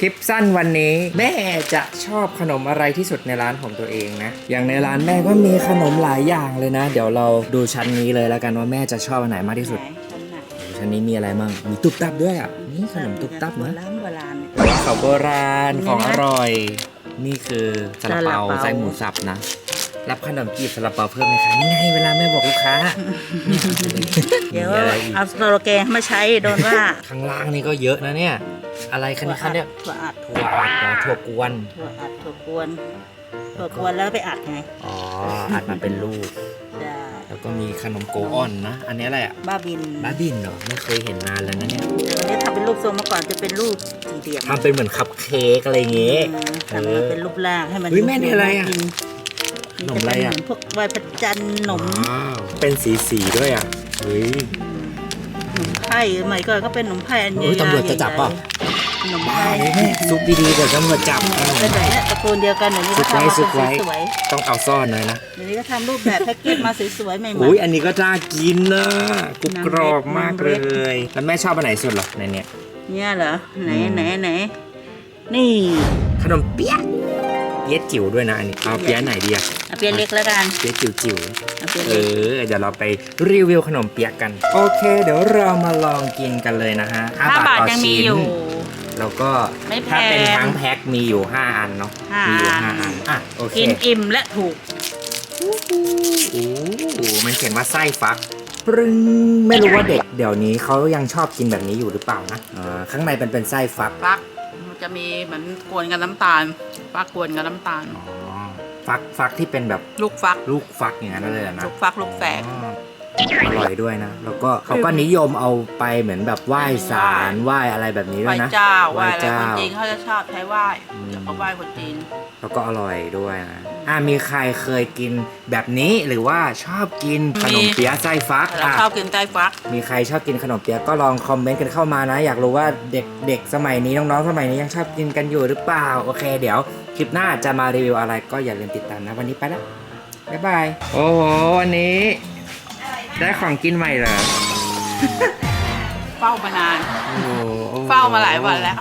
คลิปสั้นวันนี้ แม่จะชอบขนมอะไรที่สุดในร้านของตัวเองนะ อย่างในร้านแม่ก็มีขนมหลายอย่างเลยนะ เดี๋ยวเราดูชั้นนี้เลยแล้วกันว่าแม่จะชอบอันไหนมากที่สุดไหนชั้นไหนชั้นนี้มีอะไรมั่งมีตุ๊บตับด้วยอะนี่ขนมตุ๊บตับโบนะราณโบราณเนี่ยของโบราณของอร่อย นี่คือซาลาเปาซาลาเปาไส้หมูสับนะ รับขนมจีบซาลาเปาเพิ่มไหมคะนี่ไงเวลาแม่บอกลูกค้าเดี๋ยวมีอะไรอีกเอาสโลแกนมาใช้โดนว่าข้างล่างนี่ก็เยอะนะเนี่ย อะไรคันนี้คันเนี่ยถั่วอัดถั่วอัดเหรอถั่วกวนถั่วอัดถั่วกวนถั่วกวนแล้วไปอัดไงอ๋ออัดมาเป็นลูกได้แล้วก็มีขนมโกออนนะ อันนี้อะไรอะ บ้าบิน บ้าบินเหรอ ไม่เคยเห็นนานแล้วนะเนี่ยแต่วันนี้ทำเป็นรูปทรงมาก่อนจะเป็นรูปสี่เหลี่ยมทำเป็นเหมือนคัพเค้กอะไรอย่างงี้อืมทำมาเป็นรูปร่างให้มันเฮ้ยแม่นี่อะไรอะกินขนมอะไรอะจเป็นเหมืนพวกไหวพระจันทร์หนมว้าวเป็นสีสีๆด้วยอะเฮ้ยหนมไผ่สมัยก่อนก็เป็นหนมไผ่อันใหญ่เฮ้ยตำรวจจะจับเปล่าหนมบ้าไผ่เลยแม่ซุปดีๆเดี๋ยวตำรวจจับเป็นแบบเนี้ยตระกูลเดียวกันเดี๋ยวนี้ซุก็กไว้ทำมาซุกไว้เป็นสวยต้องเอาซ่อนหน่อยนะๆเดี๋ยวนี้ก็ทำรูปแบบแพ็กเกจมาสวยๆใหม่ๆอุ้ยอันนี้ก็น่ากินนะกรุบกรอบมากน้ำเลเล็กยแล้วแม่ชอบอันไหนสุดเหรอในเนี้ยเนี่ยเหรอไหนอืมไหนไหนนี่ขนมเปี๊ยะเปี๊ยะจิ๋วด้วยนะอันนี้เอาเปี๊ยะไหนดีอะเอาเปียเล็กแล้วกันเปี๊ยะจิ๋วจิ๋วเอาเปียๆเอเล็กอ เดี๋ยวเราไปรีวิวขนมเปี๊ยะกัน โอเค เดี๋ยวเรามาลองกินกันเลยนะฮะห้าบาทต่อยังมีชิ้นอยู่ แล้วก็ไม่แพงถ้าเป็นทั้งแพ็คมีอยู่ 5 อันเนาะห้ามีอยู่อัน 5อันอะโอเคกินอิ่มและถูก โอ้โหมันเขียนว่าไส้ฟักปรึงไม่รู้ว่าเด็กเดี๋ยวนี้เขายังชอบกินแบบนี้อยู่หรือเปล่านะอ่าข้างในเป็นเป็นไส้ฟักฟักมันจะมีเหมือนกวนกับน้ำตาลฟักกวนกับน้ำตาล อ๋อฟักฟักที่เป็นแบบลูกฟัก ลูกฟักอย่างนั้นเลยเหรอนะลูกฟักลูกแฝดอ๋อ อร่อยด้วยนะ แล้วก็เขาก็นิยมเอาไปเหมือนแบบไหว้สารไหว้อะไรแบบนี้ไหด้ว้วยนะ เจ้าไหไหว้ว้อะไรเจ้าคนจีนเขาจะชอบใช้ไหว้อืมจะก็ไหว้คนจีน แล้วก็อร่อยด้วยนะอ่ามีใครเคยกินแบบนี้หรือว่าชอบกินขนมมี เปี๊ยะไส้ฟักแต่เราอะชอบกินไส้ฟัก มีใครชอบกินขนมเปี๊ยะก็ลองคอมเมนต์กันเข้ามานะ อยากรู้ว่าเด็กเด็กสมัยนี้น้องๆสมัยนี้ยังชอบกินกันอยู่หรือเปล่าโอเค เดี๋ยวคลิปหน้าจะมารีวิวอะไรก็อย่าลืมติดตามนะ วันนี้ไปแล้วบ๊ายบายโอ้โหวันนี้ ได้ของกินใหม่เหรอเฝ้ามานาน โอ้โหเฝ้ามาหลายวันแล้ว